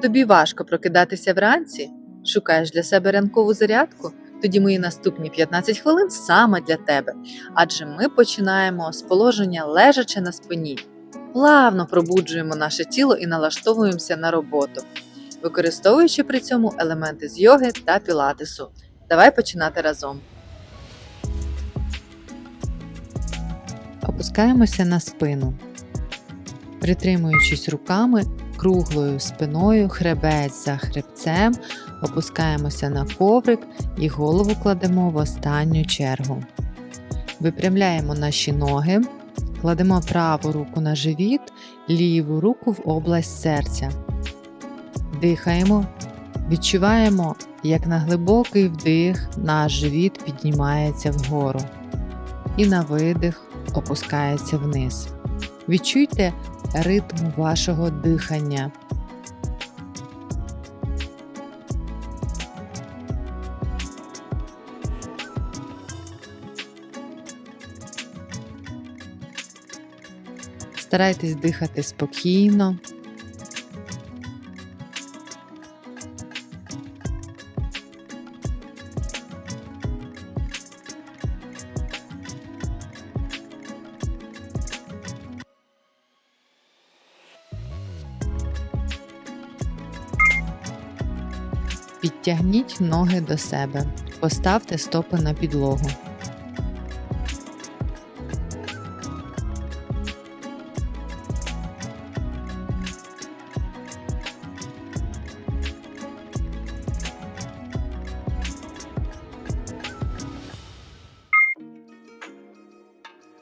Тобі важко прокидатися вранці? Шукаєш для себе ранкову зарядку? Тоді мої наступні 15 хвилин саме для тебе. Адже ми починаємо з положення лежачи на спині. Плавно пробуджуємо наше тіло і налаштовуємося на роботу, використовуючи при цьому елементи з йоги та пілатесу. Давай починати разом. Опускаємося на спину, притримуючись руками круглою спиною, хребець за хребцем, опускаємося на коврик і голову кладемо в останню чергу. Випрямляємо наші ноги, кладемо праву руку на живіт, ліву руку в область серця. Дихаємо, відчуваємо, як на глибокий вдих наш живіт піднімається вгору. І на видих опускається вниз. Відчуйте ритм вашого дихання. Старайтесь дихати спокійно. Підтягніть ноги до себе. Поставте стопи на підлогу.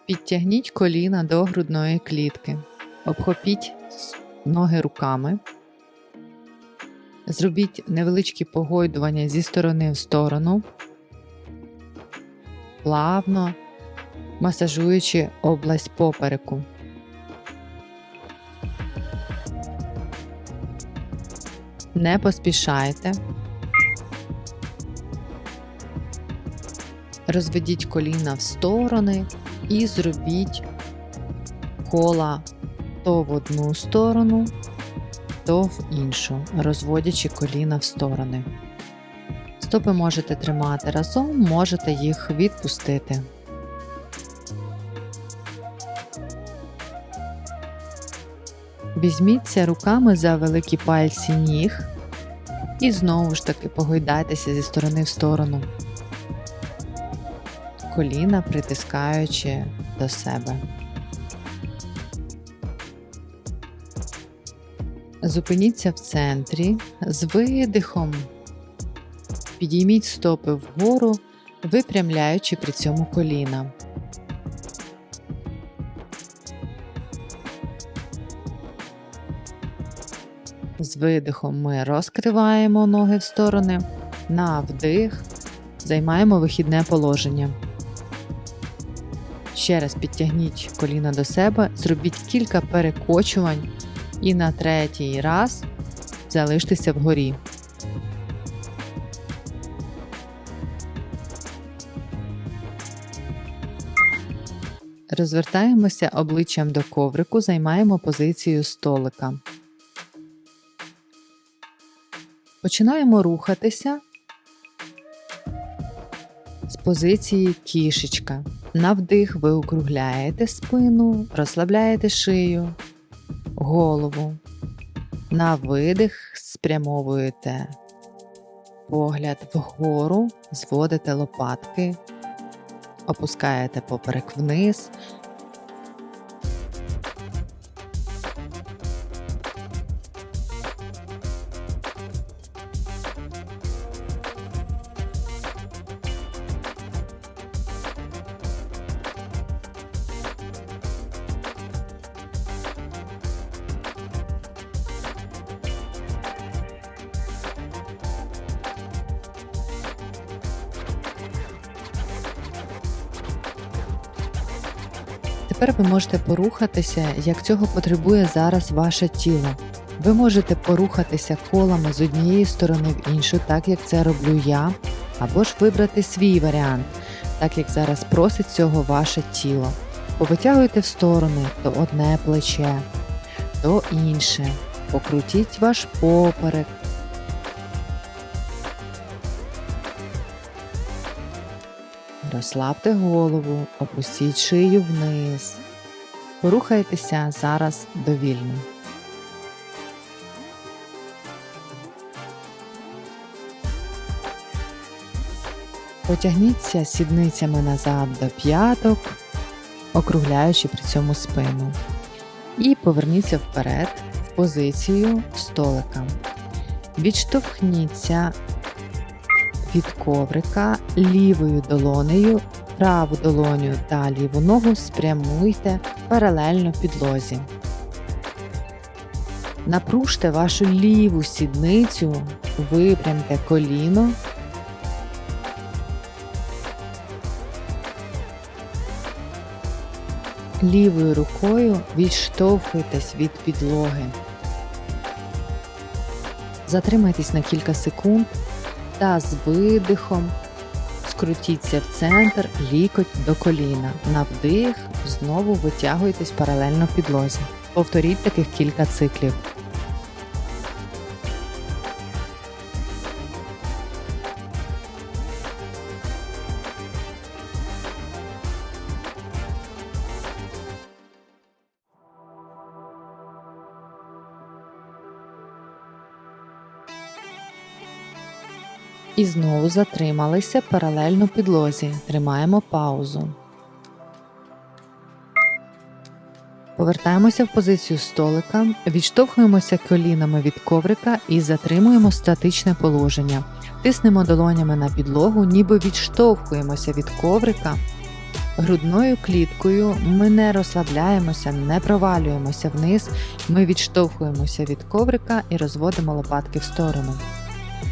Підтягніть коліна до грудної клітки. Обхопіть ноги руками. Зробіть невеличкі погойдування зі сторони в сторону, плавно масажуючи область попереку. Не поспішайте. Розведіть коліна в сторони і зробіть кола то в одну сторону, то в іншу, розводячи коліна в сторони. Стопи можете тримати разом, можете їх відпустити. Візьміться руками за великі пальці ніг і знову ж таки погойдайтеся зі сторони в сторону, коліна притискаючи до себе. Зупиніться в центрі з видихом. Підійміть стопи вгору, випрямляючи при цьому коліна. З видихом ми розкриваємо ноги в сторони. На вдих займаємо вихідне положення. Ще раз підтягніть коліна до себе, зробіть кілька перекочувань і на третій раз залиштеся вгорі. Розвертаємося обличчям до коврику, займаємо позицію столика. Починаємо рухатися з позиції кішечка. На вдих ви округляєте спину, розслабляєте шию, голову. На видих спрямовуєте погляд вгору, зводите лопатки, опускаєте поперек вниз. Тепер ви можете порухатися, як цього потребує зараз ваше тіло. Ви можете порухатися колами з однієї сторони в іншу, так як це роблю я, або ж вибрати свій варіант, так як зараз просить цього ваше тіло. Повитягуйте в сторони то одне плече, то інше. покрутіть ваш поперек. Розслабте голову, опустіть шию вниз. Порухайтеся зараз довільно. Потягніться сідницями назад до п'яток, округляючи при цьому спину. І поверніться вперед в позицію столика. Відштовхніться від коврика лівою долонею, праву долоню та ліву ногу спрямуйте паралельно підлозі. Напружте вашу ліву сідницю, випрямте коліно. Лівою рукою відштовхуйтесь від підлоги. Затримайтесь на кілька секунд та з видихом скрутіться в центр лікоть до коліна. На вдих знову витягуйтесь паралельно підлозі. Повторіть таких кілька циклів. І знову затрималися паралельно підлозі. Тримаємо паузу. Повертаємося в позицію столика, відштовхуємося колінами від коврика і затримуємо статичне положення. Тиснемо долонями на підлогу, ніби відштовхуємося від коврика. Грудною кліткою ми не розслабляємося, не провалюємося вниз, ми відштовхуємося від коврика і розводимо лопатки в сторону.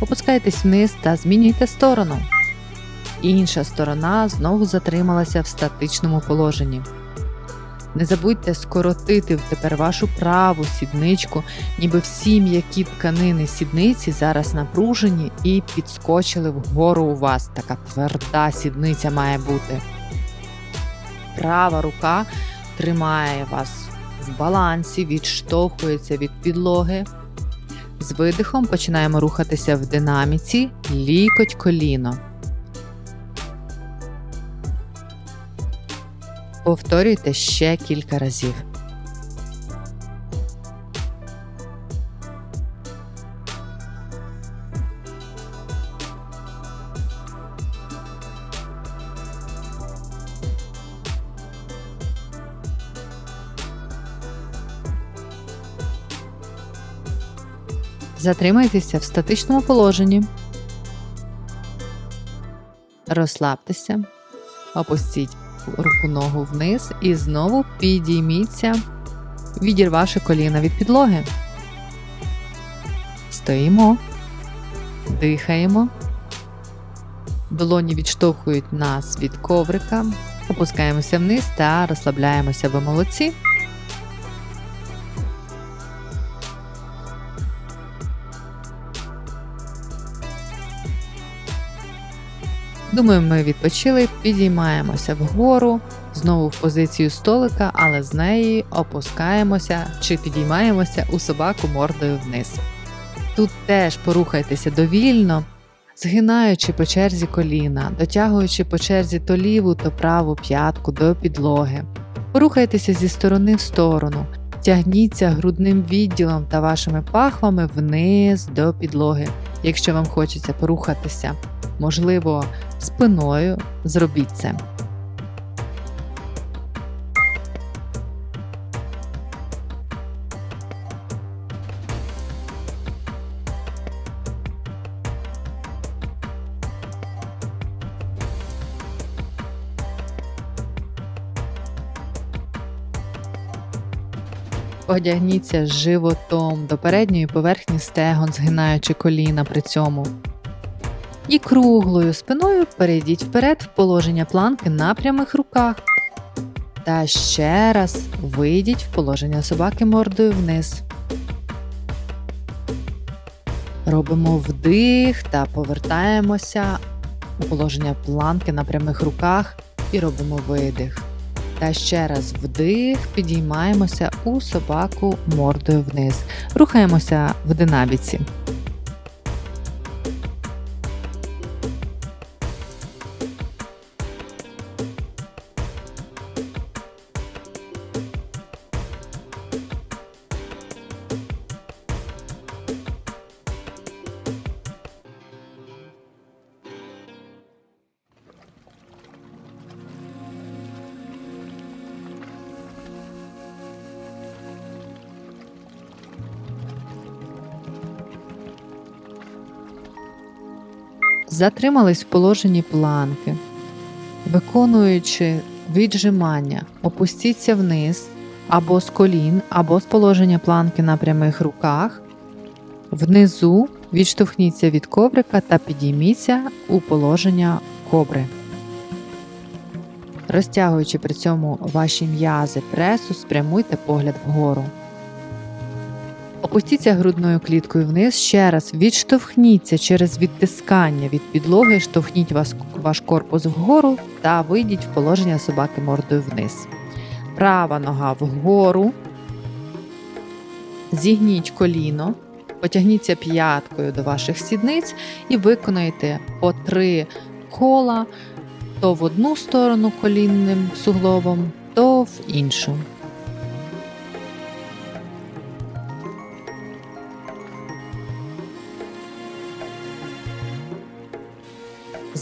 Опускайтесь вниз та змінюйте сторону. Інша сторона знову затрималася в статичному положенні. Не забудьте скоротити тепер вашу праву сідничку, ніби всі м'які тканини сідниці зараз напружені і підскочили вгору у вас. Така тверда сідниця має бути. Права рука тримає вас в балансі, відштовхується від підлоги. З видихом починаємо рухатися в динаміці лікоть коліно. Повторюйте ще кілька разів. Затримайтеся в статичному положенні. Розслабтеся, опустіть руку ногу вниз і знову підійміться, відірвавши коліна від підлоги. Стоїмо, дихаємо. Долоні відштовхують нас від коврика, опускаємося вниз та розслабляємося ви молодці. Думаю, ми відпочили, підіймаємося вгору, знову в позицію столика, але з неї опускаємося чи підіймаємося у собаку мордою вниз. Тут теж порухайтеся довільно, згинаючи по черзі коліна, дотягуючи по черзі то ліву, то праву п'ятку до підлоги. Порухайтеся зі сторони в сторону, тягніться грудним відділом та вашими пахвами вниз до підлоги, якщо вам хочеться порухатися можливо, спиною, зробіть це. Одягніться животом до передньої поверхні стегон, згинаючи коліна при цьому і круглою спиною перейдіть вперед в положення планки на прямих руках. Та ще раз вийдіть в положення собаки мордою вниз. Робимо вдих та повертаємося у положення планки на прямих руках і робимо видих. Та ще раз вдих, підіймаємося у собаку мордою вниз. Рухаємося в динаміці. Затримались в положенні планки. Виконуючи віджимання, опустіться вниз або з колін, або з положення планки на прямих руках. Внизу відштовхніться від коврика та підійміться у положення кобри. Розтягуючи при цьому ваші м'язи пресу, спрямуйте погляд вгору. Опустіться грудною кліткою вниз, ще раз відштовхніться через відтискання від підлоги, штовхніть вас, ваш корпус вгору та вийдіть в положення собаки мордою вниз. Права нога вгору. Зігніть коліно, потягніться п'яткою до ваших сідниць і виконайте по три кола то в одну сторону колінним суглобом, то в іншу.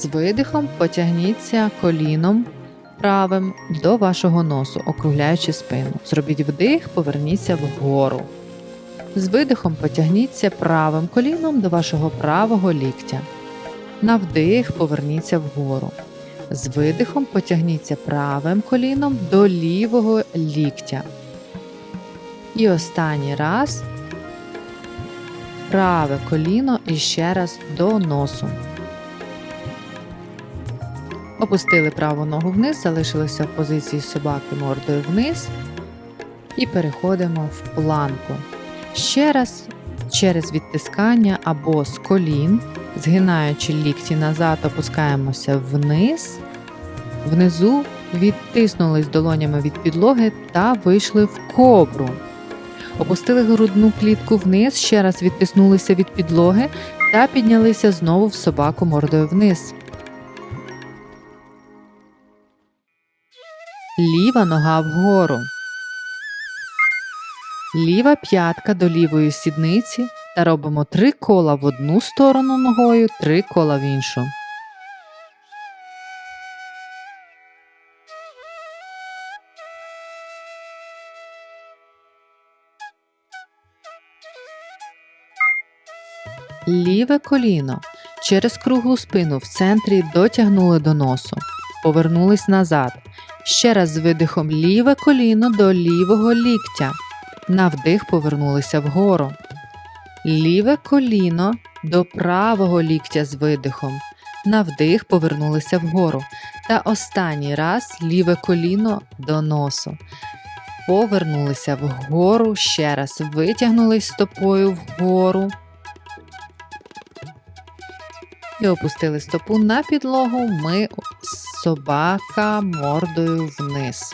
З видихом потягніться коліном правим до вашого носу, округляючи спину. Зробіть вдих, поверніться вгору. З видихом потягніться правим коліном до вашого правого ліктя. На вдих поверніться вгору. З видихом потягніться правим коліном до лівого ліктя. І останній раз праве коліно і ще раз до носу. Опустили праву ногу вниз, залишилися в позиції собаки мордою вниз і переходимо в планку. Ще раз через відтискання або з колін, згинаючи лікті назад, опускаємося вниз. Внизу відтиснулись долонями від підлоги та вийшли в кобру. Опустили грудну клітку вниз, ще раз відтиснулися від підлоги та піднялися знову в собаку мордою вниз. Ліва нога вгору. Ліва п'ятка до лівої сідниці та робимо три кола в одну сторону ногою, три кола в іншу. Ліве коліно через круглу спину в центрі дотягнули до носу. Повернулись назад. Ще раз з видихом ліве коліно до лівого ліктя. На вдих повернулися вгору. Ліве коліно до правого ліктя з видихом. На вдих повернулися вгору. Та останній раз ліве коліно до носу. Повернулися вгору ще раз. Витягнулись стопою вгору. І опустили стопу на підлогу. Ми собака мордою вниз.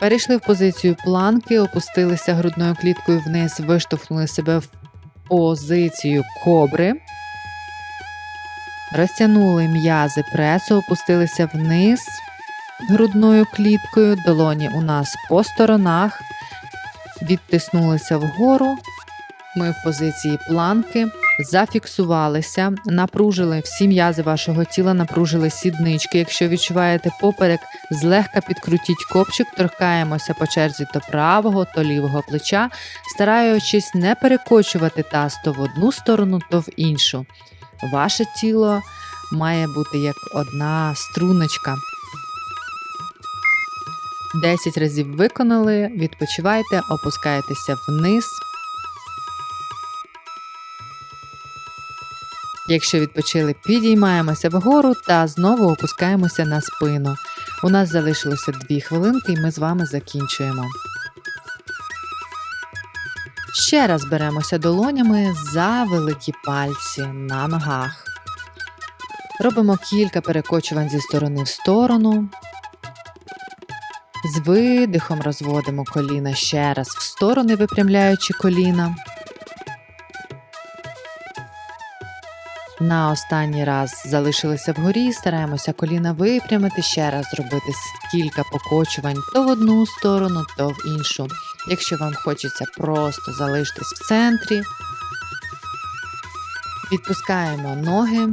Перейшли в позицію планки, опустилися грудною кліткою вниз, виштовхнули себе в позицію кобри. Розтягнули м'язи пресу, опустилися вниз грудною кліткою, долоні у нас по сторонах, відтиснулися вгору. Ми в позиції планки зафіксувалися, напружили всі м'язи вашого тіла, напружили сіднички. Якщо відчуваєте поперек, злегка підкрутіть копчик, торкаємося по черзі то правого, то лівого плеча, стараючись не перекочувати таз то в одну сторону, то в іншу. Ваше тіло має бути як одна струночка. 10 разів виконали, відпочивайте, опускаєтеся вниз. Якщо відпочили, підіймаємося вгору та знову опускаємося на спину. У нас залишилося 2 хвилинки, і ми з вами закінчуємо. Ще раз беремося долонями за великі пальці на ногах. Робимо кілька перекочувань зі сторони в сторону. З видихом розводимо коліна ще раз в сторони, випрямляючи коліна. На останній раз залишилися вгорі, стараємося коліна випрямити, ще раз зробити кілька покочувань то в одну сторону, то в іншу. Якщо вам хочеться просто залишитись в центрі, відпускаємо ноги,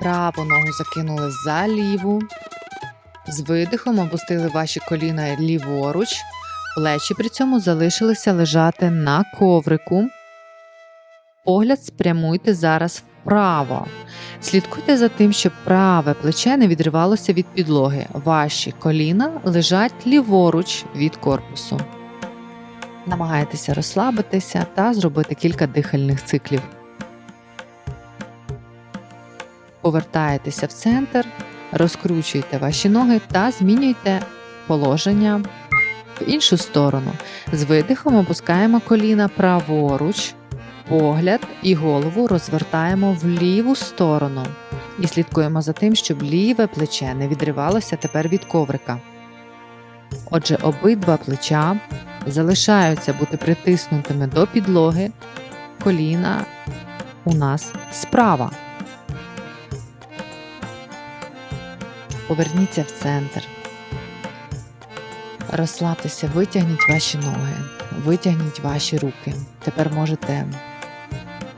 праву ногу закинули за ліву, з видихом опустили ваші коліна ліворуч, плечі при цьому залишилися лежати на коврику. Погляд спрямуйте зараз вправо. Слідкуйте за тим, щоб праве плече не відривалося від підлоги. Ваші коліна лежать ліворуч від корпусу. Намагайтеся розслабитися та зробити кілька дихальних циклів. Повертаєтеся в центр, розкручуйте ваші ноги та змінюйте положення в іншу сторону. З видихом опускаємо коліна праворуч, погляд і голову розвертаємо в ліву сторону і слідкуємо за тим, щоб ліве плече не відривалося тепер від коврика. Отже, обидва плеча залишаються бути притиснутими до підлоги, коліна у нас справа. Поверніться в центр. Розслабтеся, витягніть ваші ноги, витягніть ваші руки. Тепер можете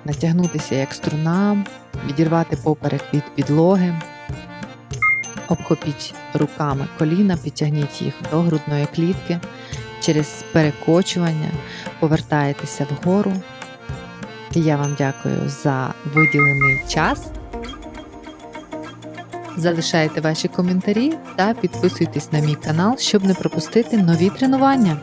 натягнутися як струна, відірвати поперек від підлоги, обхопіть руками коліна, підтягніть їх до грудної клітки. Через перекочування повертаєтеся вгору. Я вам дякую за виділений час. Залишайте ваші коментарі та підписуйтесь на мій канал, щоб не пропустити нові тренування.